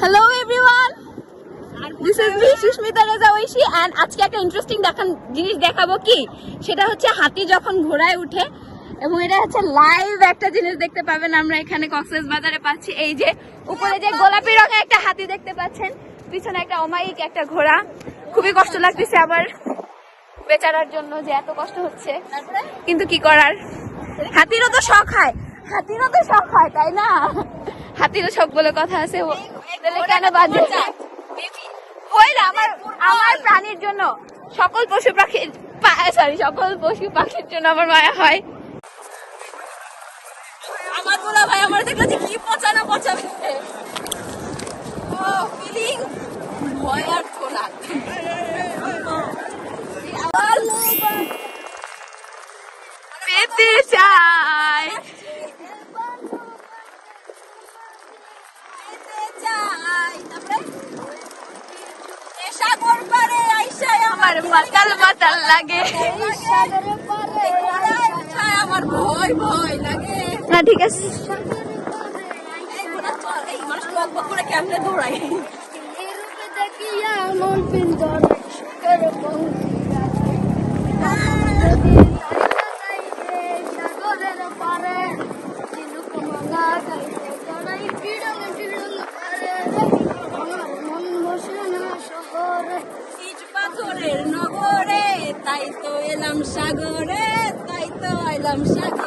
Hello everyone this is me Susmita Reza Oishi and আজকে একটা interesting দেখান জিনিস দেখাবো কি? সেটা হচ্ছে হাতি যখন ঘোড়ায় উঠে এবং এটা হচ্ছে লাইভ একটা জিনিস দেখতে পাবেন আমরা এখানে কক্সেস বাজারে পাচ্ছি। এই যে উপরে যে গোলাপি রঙের একটা হাতি দেখতে পাচ্ছেন পিছনে একটা অমায়িক একটা ঘোড়া। খুবই কষ্ট লাগতেছে আবার বেচারার জন্য যে এত কষ্ট হচ্ছে। কিন্তু কি করার? হাতিরও তো শখ হয়। হাতিরও তো শখ হয় তাই না? হাতিরও শখ বলে কথা আছে। তাহলে কেন বাজে আমার আমার প্রাণীর জন্য সকল পশু পাখি সরি সকল পশু পাখির জন্য আমার মায়া হয়। আমার বলা ভাই আমার দেখলে যে কি পচানো পচাবে ও ফিলিং ভয় আর তোলা পেতে চাই আমার মাতাল মাতাল লাগে আমার ভয় ভয় লাগে না ঠিক আছে এই মানুষ বক বক করে কেমনে দৌড়াই ইট Taito Elam Sagoret! Taito Elam Sagoret!